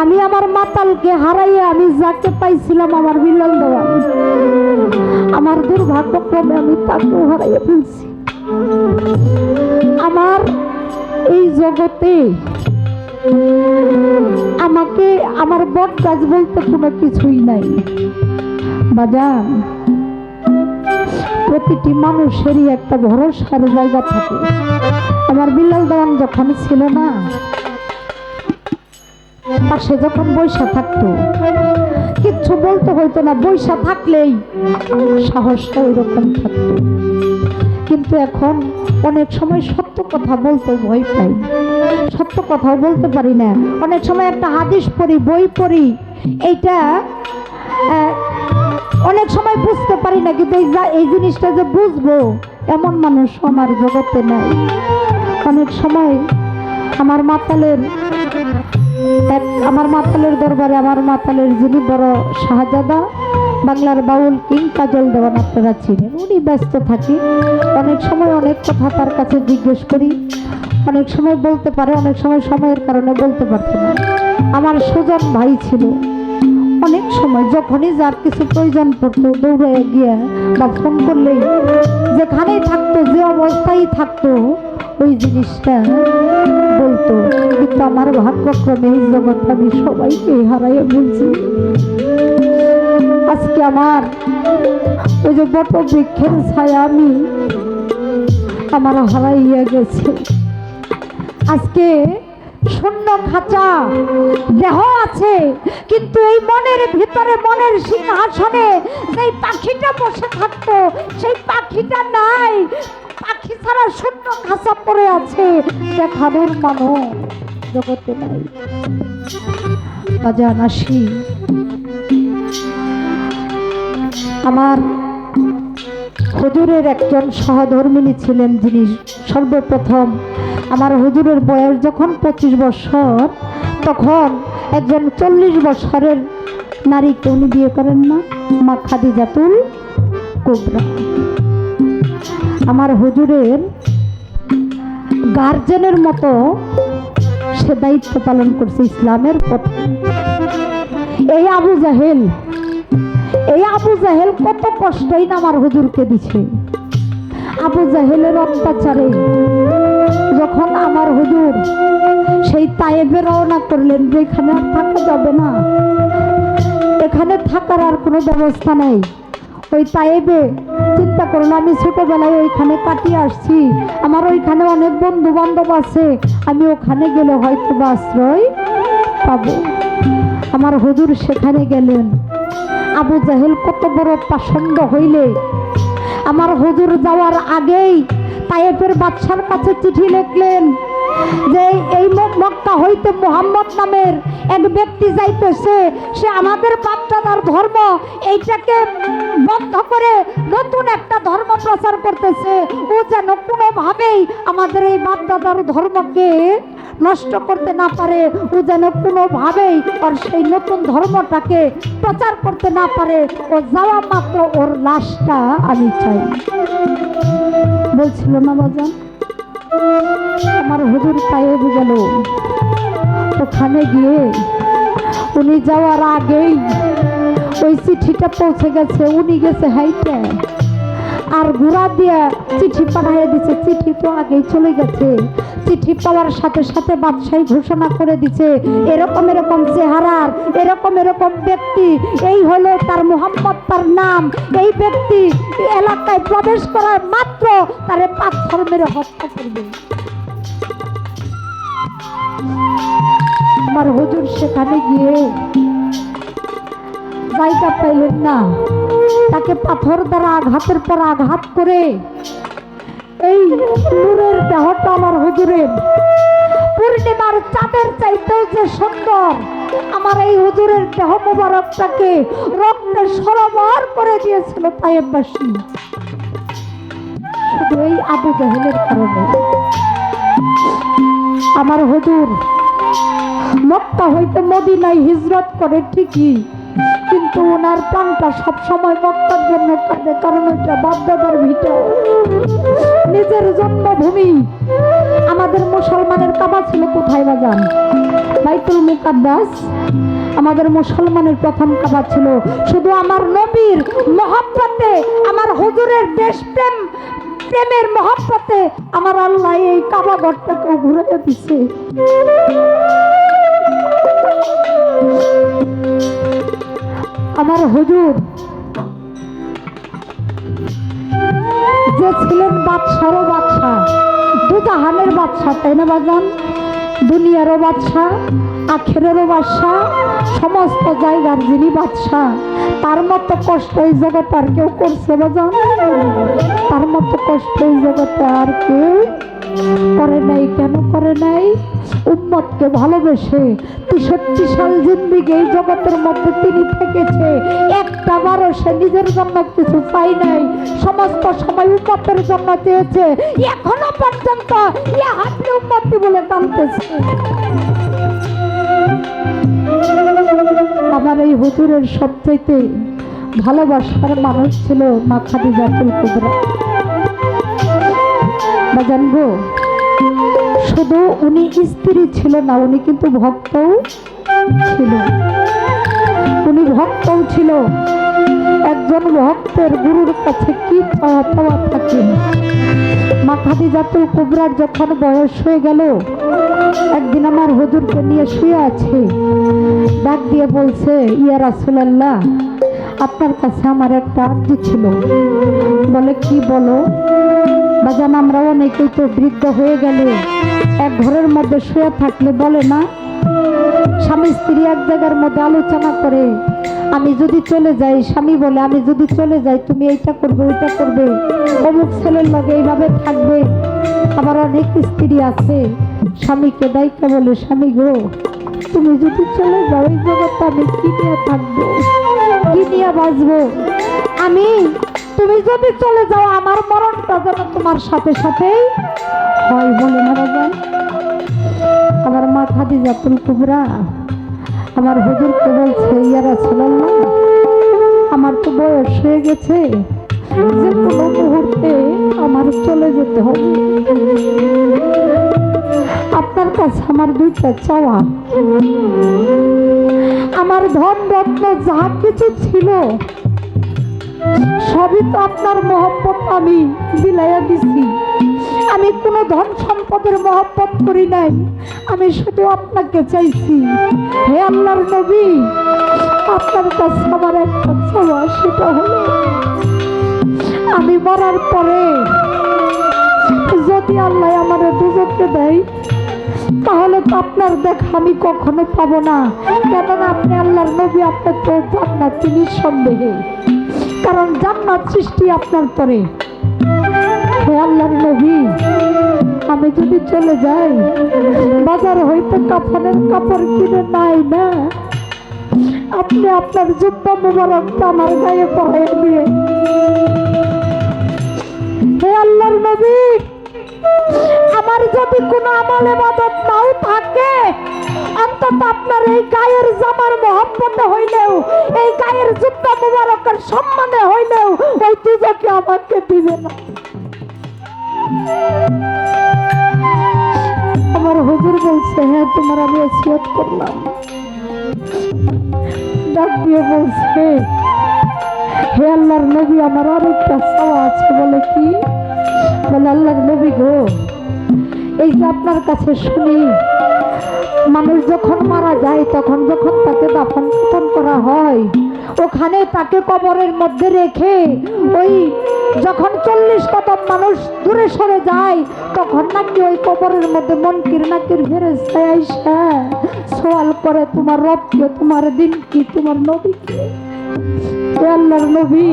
আমি আমার মাতালকে হারাইয়ে আমি যাকে পাইছিলাম আমার বিলাল দেওয়ান আমার দুর্ভাগ্যক্রমে আমি তাকেও হারাইয়ে ফেলছি। আমার এই জগতে আমাকে আমার বট গাছ বলতে কোনো কিছুই নাই। বাজান, প্রতিটি মানুষেরই একটা ভরসার জায়গা থাকে। আমার বিল্লাল দেওয়ান যখন ছিল না পাশে যখন বৈশা থাকতো, কিচ্ছু বলতে হইতো না, বৈশা থাকলেই সাহসটা ওইরকম থাকতো। কিন্তু এখন অনেক সময় সত্য কথা বলতে ভয় পাই। সত্য কথাও বলতে পারি না। অনেক সময় একটা হাদিস পড়ি, বই পড়ি, এইটা অনেক সময় বুঝতে পারি না, কিন্তু এই জিনিসটা যে বুঝব, এমন মানুষ আমার জগতে নাই। অনেক সময় আমার মাতালের এক আমার মাতালের দরবারে আমার মাতালের যিনি বড় শাহজাদা, বাংলার বাউল কিং কাজল দেওয়ান আপনারা চিনেন উনি ব্যস্ত থাকি। অনেক সময় অনেক কথা তার কাছে জিজ্ঞেস করি। অনেক সময় বলতে পারে, অনেক সময় সময়ের কারণে বলতে পারতো না। আমার সুজন ভাই ছিল। অনেক সময় যখনই যার কিছু প্রয়োজন পড়তো দৌড়ে গিয়ে বা ফোন করলেই যেখানেই থাকতো, যে অবস্থায় থাকতো ওই জিনিসটা বলতো, কিন্তু আমার ভাগ্যক্রমে এই জগৎ আমি সবাইকে হারাইয়ে বলছি আজকে আমার ওই যে বট বৃক্ষের ছায়া আমি আমার হারাইয়া গেছে। আজকে শূন্য খাঁচা দেহ আছে, কিন্তু এই মনের ভিতরে মনের সিংহাসনে যেই পাখিটা বসে থাকতো, সেই পাখিটা নাই। ছাড়া শূন্য খাঁচা পড়ে আছে। দেখানোর মানুষ জগতে নাই। বাজান আসি। আমার হুজুরের একজন সহধর্মিনী ছিলেন যিনি সর্বপ্রথম আমার হুজুরের বয়স যখন পঁচিশ বছর, তখন একজন চল্লিশ বছরের নারীকে উনি বিয়ে করেন না, মা খাদিজাতুল কোবরা। আমার হুজুরের গার্জেনের মতো সে দায়িত্ব পালন করছে ইসলামের পথে। এই আবু জাহেল, এই আবু জাহেল কত কষ্টই না আমার হুজুরকে দিছে। আবু জাহেলের অত্যাচারে যখন আমার হুজুর সেই তায়েবে রওনা করলেন যে এখানে আর থাকা যাবে না, এখানে থাকার আর কোনো ব্যবস্থা নেই। ওই তাইবে, চিন্তা করুন আমি ছোটবেলায় ওইখানে কাটিয়ে আসছি। আমার ওইখানে অনেক বন্ধু বান্ধব আছে, আমি ওখানে গেলে হয়তো বা আশ্রয় পাবো। আমার হুজুর সেখানে গেলেন। আবু জাহেল কত বড় পাষণ্ড হইলে। আমার হুজুর যাওয়ার আগেই তায়েফের বাদশার কাছে চিঠি লিখলেন যে এই মক- মক্কা হইতে মোহাম্মদ নামের এক ব্যক্তি যাইতেছে সে আমাদের বাপদাদার ধর্ম, এইটাকে বন্ধ করে নতুন একটা ধর্ম প্রচার করতেছে। ও যেন কোনোভাবেই আমাদের এই বাপদাদার ধর্মকে নষ্ট করতে না পারে, ও যেন কোনোভাবেই ওর সেই নতুন ধর্মটাকে প্রচার করতে না পারে, ও যাওয়া মাত্র ওর লাশটা আমি চাই। বলছিল না বাজান? আমার হুজুর পায়ে গেল। ওখানে গিয়ে উনি যাওয়ার আগেই ওই চিঠিটা পৌঁছে গেছে, উনি গেছে হাইটে। আর ঘোড়া দিয়ে চিঠি পাঠিয়ে দিছে। চিঠি তো আগেই চলে গেছে। চিঠি পাওয়ার সাথে সাথে বাদশাহী ঘোষণা করে দিছে, এরকম এরকম চেহারার, এরকম এরকম ব্যক্তি, এই হলো তার মোহাম্মদ, তার নাম। এই ব্যক্তি এলাকায় প্রবেশ করার মাত্র তারে পাথর মেরে হত্যা করবে। আমার হুজুর সেখানে গিয়ে জায়গা পাইলেন না। তাকে পাথর দ্বারা আঘাতের পর আঘাত করে এই নূরের দেহটা আমার হুজুরের। পূর্ণিমার চাঁদের চাইতেও যে সুন্দর, আমার এই হুজুরের দেহ মোবারকটাকে রক্তে সরবর করে দিয়েছিল তাইবাসী শুধু এই আবু জাহেলের কারণে। আমার হুজুর মক্কা হইতে মদিনায় হিজরত করে ঠিকই কিন্তু ওনার প্রাণটা সবসময় মক্কার জন্য কাঁদে, কারণ ওইটা বাপদাদার ভিটা। নিজের জন্মভূমি। আমাদের মুসলমানের কাবা ছিল কোথায় বাজান বাইতুল মুকাদ্দাস। আমাদের মুসলমানের প্রথম কাবা ছিল। শুধু আমার নবীর মহব্বতে, আমার হুজুরের দেশপ্রেম, প্রেমের মহব্বতে আমার আল্লাহ এই কাবা ঘরটাকে ঘুরে দিচ্ছে হুজুর। যে ছিলেন বাদশারও বাদশাহ দুজাহানের বাদশাহ তাই না বাজান? দুনিয়ারও বাদশাহ আখেরেরও বাদশাহ সমস্ত জায়গার যিনি বাদশাহ তার মতো কষ্ট এই জগতে আর কেউ করছে বাজান? তার মতো কষ্ট এই জগতে আর কেউ করে নাই, কেন করে নাই? উম্মতকে ভালোবেসে তেষট্টি সাল জিন্দিগি এই জগতের মধ্যে তিনি থেকেছে। একটা বারও সে নিজের জন্য কিছু চাই নাই। সমস্ত সময় উম্মতের জন্য চেয়েছে। এখনও পর্যন্ত উম্মতি বলে টানতেছে। আমার এই হুজুরের সবচাইতে ভালোবাসার মানুষ ছিল মা খাদিজাতুল কুবরা। বা জানব? শুধু উনি স্ত্রী ছিল না, উনি কিন্তু ভক্তও ছিল। উনি ভক্তও ছিল। একজন ভক্তের গুরুর কাছে কি পাওয়া থাকে? মাথাদি জাতুল কুবরার যখন বয়স হয়ে গেল, একদিন আমার হুজুরকে নিয়ে শুয়ে আছে। ডাক দিয়ে বলছে, ইয়া রাসুলাল্লাহ আপনার কাছে আমার একটা আর্জি ছিল। বলে, কি বলো? বাজান, আমরা অনেকেই তো বৃদ্ধ হয়ে গেলে এক ঘরের মধ্যে শুয়ে থাকলে বলে না? স্বামী, স্ত্রী এক জায়গার মধ্যে আলোচনা করে, আমি যদি চলে যাই, স্বামী বলে, আমি যদি চলে যাই, তুমি এইটা করবে, ওইটা করবে। অমুক ছেলের লগে এইভাবে থাকবে। আবার অনেক স্ত্রী আছে। স্বামীকে দায়িত্ব বলে, স্বামী গো, তুমি যদি চলে যাও, এই জগৎটা আমি কি নিয়ে থাকব? কি নিয়ে বাঁচবো আমি তুমি যদি চলে যাও, আমার মরণটা যেন তোমার সাথে সাথেই হয় বলে না বাজান। আমার মা খাদিজাতুল কুবরা আমার হুজুরকে বলছে ইয়ারা সাল্লাল্লাহ আমার তো বয়স হয়ে গেছে। যে কোনো মুহূর্তে আমার চলে যেতে হবে। আপনার কাছে আমার দুইটা চাওয়া। আমার ধন রত্ন যা কিছু ছিল, সবই তো আপনার মহব্বত আমি বিলাইয়া দিছি। আমি কোনো ধন সম্পদের মহব্বত করি নাই, আমি শুধু আপনাকে চাইছি। হে আল্লাহর নবী, আপনার কাছে আমার একটা চাওয়া সেটা হলো, আমি মরার পরে যদি আল্লাহ আমার দুজনকে দেয় তাহলে তো আপনার দেখা আমি কখনো পাবো না। কেননা আপনি আল্লাহর নবী, আপনার তো জান্নাত তিনি সন্দেহে। কারণ জান্নাত সৃষ্টি আপনার পরে। আল্লাহর নবী, আমি যদি চলে যাই, বাজার হইতে কাফনের কাপড় কিনে নাই না, আপনি আপনার জুব্বা মুবারকটা আমার গায়ে পড়াই দিয়ে হে আল্লাহর নবী আমার যদি কোনো আমলে মাদত নাও থাকে, অন্তত আপনার এই গায়ের জামার মহব্বতে হইলেও, এই গায়ের জুব্বা মুবারকের সম্মানে হইলেও, ওই দুজকে আমাকে দিবে না। আমার হুজুর বলছে হ্যাঁ তোমার আমি ওসিয়ত করলাম। ডাক দিয়ে বলছে, হে আল্লাহর নবী, আমার আরেকটা চাওয়া আছে। বলে কি? বলে, আল্লাহর নবী গো এই যে আপনার কাছে শুনি, মানুষ যখন মারা যায়, তখন যখন তাকে দাফন কাফন করা হয়, ওখানে তাকে কবরের মধ্যে রেখে ওই যখন চল্লিশ কদম মানুষ দূরে সরে যায়, তখন নাকি ওই কবরের মধ্যে মনকির নাকির ফেরে সওয়াল করে, তোমার রব কে? তোমার দিন কি? তোমার নবী আল্লাহর নবী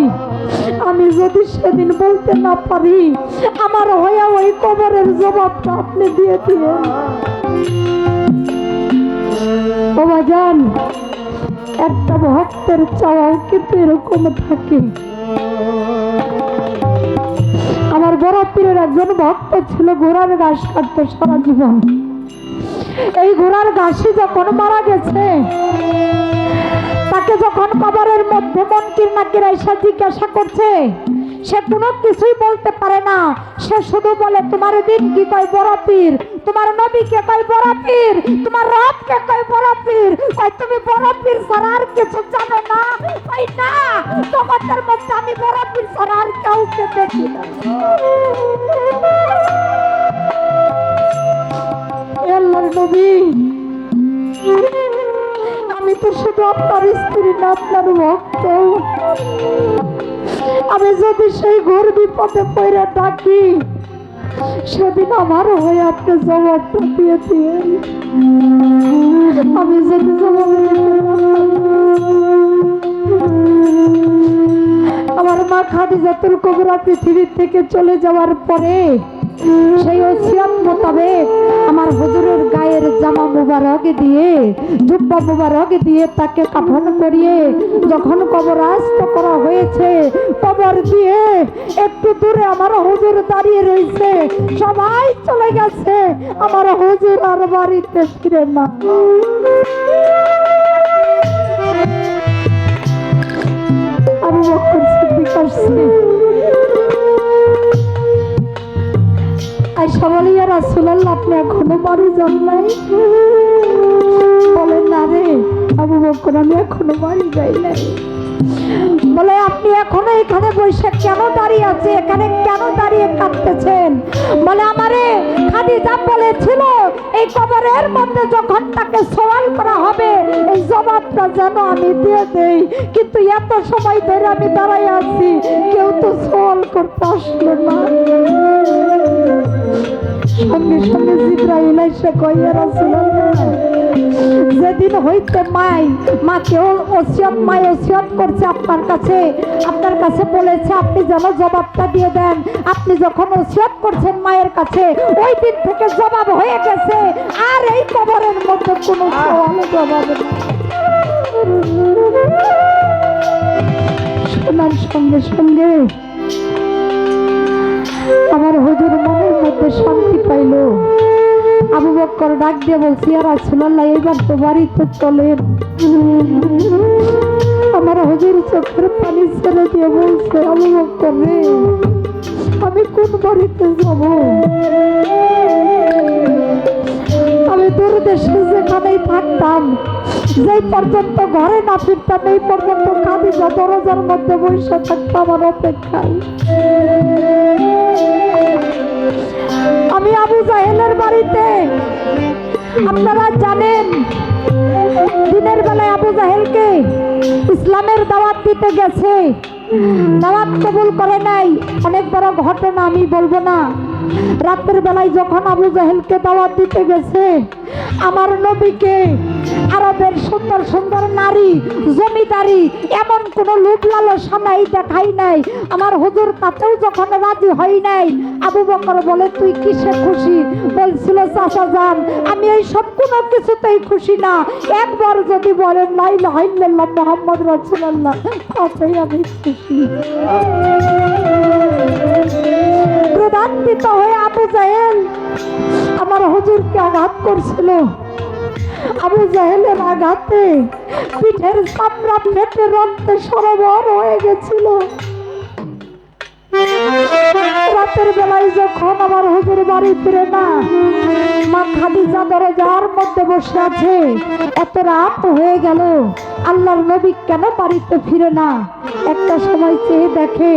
আমি যদি সেদিন বলতে না পারি, আমার হয়ে ওই কবরের জবাবটা আপনি দিয়ে দিয়ে বাবা যান একটা ভক্তের চাওয়াও কিন্তু এরকম থাকে। আমার বড় পীরের একজন ভক্ত ছিল ঘোড়ার ঘাস কাটতো সারা জীবন। এই ঘোড়ার ঘাসই যখন মারা গেছে তাকে যখন কবরের মধ্যে মনকির নাকির এসে জিজ্ঞাসা করছে, সে কোনো কিছুই বলতে পারে না। সে শুধু বলে, তোমার দিন কি কয় বড় পীর তোমার নবীকে কয় বড় পীর তোমার রবকে কয় বড় পীর কয়, তুমি বড় পীর ছাড়া আর কিছু জানো না? কয়, না, তোমাদের মধ্যে আমি বড় পীর ছাড়া আর কাউকে দেখি না। এ আল্লাহর নবী। আমি তো শুধু আপনার স্ত্রী না আপনার ভক্ত। আমি যদি সেই ঘোর বিপদে পড়ে ডাকি সেদিন আমার হয়ে আপনি জবাবটা দিয়ে দিয়ে আমি যদি জবাব আমার মা খাদিজাতুল কবরা পৃথিবীর থেকে চলে যাওয়ার পরে সেই ওসিয়ত মোতাবেক আমার হুজুরের গায়ের জামা মুবারক দিয়ে, জুব্বা মুবারক দিয়ে তাকে কাফন করিয়ে, যখন কবরাস্ত করা হয়েছে, কবর দিয়ে একটু দূরে আমার হুজুর দাঁড়িয়ে রয়েছে। সবাই চলে গেছে। আমার হুজুর আর বাড়িতে ফিরে না। আমি বকর সিদ্দিক আয়সা বলি আর রাসূলুল্লাহ, আপনি এখনও বাড়ি যান নাই? বলে না রে, আবু বকর, আমি এখনও বাড়ি যাই নাই। বলে, আপনি এখনও এখানে বসে কেন দাঁড়িয়ে আছে? এখানে কেন দাঁড়িয়ে কাঁদতেছেন? বলে, আমারে খাদিজা বলেছিল, এই কবরের মধ্যে যখন তাকে সওয়াল করা হবে, এই জবাবটা যেন আমি দিয়ে দেই। কিন্তু এত সময় ধরে আমি দাঁড়াই আছি, কেউ তো সওয়াল করতে আসলো না। সঙ্গে সঙ্গে যেদিন হইতে মাই, মাকে ও- ওসিয়ত, মাই ওসিয়ত করছে আপনার কাছে আপনার কাছে বলেছে, আপনি যেন জবাবটা দিয়ে দেন। আপনি যখন ওসিয়ত করছেন মায়ের কাছে, ওই দিন থেকে জবাব হয়ে গেছে, আর এই কবরের মধ্যে কোনো জবাব সঙ্গে সঙ্গে আমার হুজুর মনের মধ্যে শান্তি পাইল। আবু বক্কর ডাক দিয়ে বলছি আর রাসূলুল্লাহ, এইবার তো বাড়িতে চলেন। আমার হুজুর চোখের পানি ছেড়ে দিয়ে বলছে, আবু বক্কর রে, আমি কোন বাড়িতে যাব? আমি দূর দেশে যেখানেই থাকতাম, যেই পর্যন্ত ঘরে না ফিরতাম, এই পর্যন্ত খাদিজা দরজার মধ্যে বসে থাকতাম আমার অপেক্ষায়। আমি আবু জাহেলের বাড়িতে। আপনারা জানেন, দিনের বেলায় আবু জাহেলকে ইসলামের দাওয়াত দিতে গেছে। দাওয়াত কবুল করে নাই। অনেক বড় ঘটনা আমি বলব না। রাতের বেলায় যখন আবু জাহেলকে দাওয়াত দিতে গেছে, আমার নবীকে আরবের সুন্দর সুন্দর নারী, জমিদারি, এমন কোন লোভ লালসা নাই, দেখাই নাই। আমার হুজুর তাতেও যখন রাজি হয় নাই, আবু বকর বলে, তুই কিসে খুশি? বলছিল, চাচা যান আমি এই সব কোনো কিছুতেই খুশি না। একবার যদি বলেন লাই লাইল্লাহ মোহাম্মদ রাসূলুল্লাহ, তাতেই আমি খুশি। ক্রোধান্বিত হয়ে আবু জাহেল আমার হুজুরকে আঘাত করছিল। আবু জাহেলের আঘাতে পিঠের চামড়া ফেটে রক্তে সরবর হয়ে গেছিল। রাতের বেলায় যখন আমার হুজুর বাড়ি ফিরে না, মা খাদিজা দরজার মধ্যে বসে আছে। এত রাত হয়ে গেল, আল্লাহর নবী কেন বাড়িতে ফিরে না? একটা সময় চেয়ে দেখে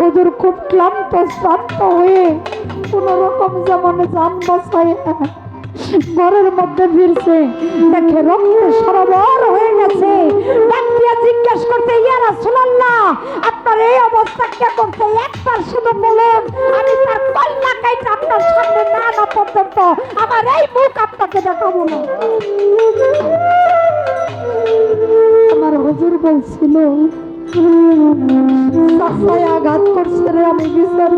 হুজুর খুব ক্লান্ত, শ্রান্ত হয়ে কোন রকম যেমন যান বাসায় ঘরের মধ্যে ফিরছে। দেখে রক্তে সরবর হয়ে গেছে। জিজ্ঞেস করতে, ইয়া রাসূলুল্লাহ, আপনার এই অবস্থা কে একবার শুধু বলুন, আমি তার কল্লা আপনার সামনে না আনা পর্যন্ত আমার এই মুখ আপনাকে দেখাবো না। আমার হুজুর বলছিল আঘাত করছে রে, আমি বিচার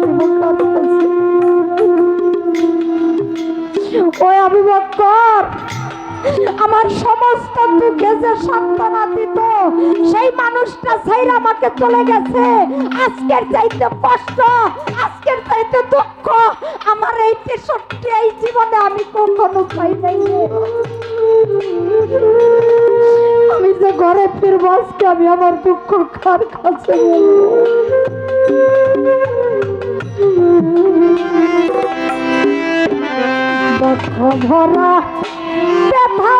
ওই আবু বক্কর আমার সমস্ত দুঃখে যে সান্ত্বনা দিত, সেই মানুষটা সাইরা আমাকে চলে গেছে। আজকের চাইতে কষ্ট, আজকের চাইতে দুঃখ, আমার এই তেষট্টি এই জীবনে আমি কখনো পাই নাই আমি যে ঘরে ফিরবো আজকে, আমি আমার দুঃখ কার কাছে বলব? ভরা ব্যথা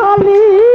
খালি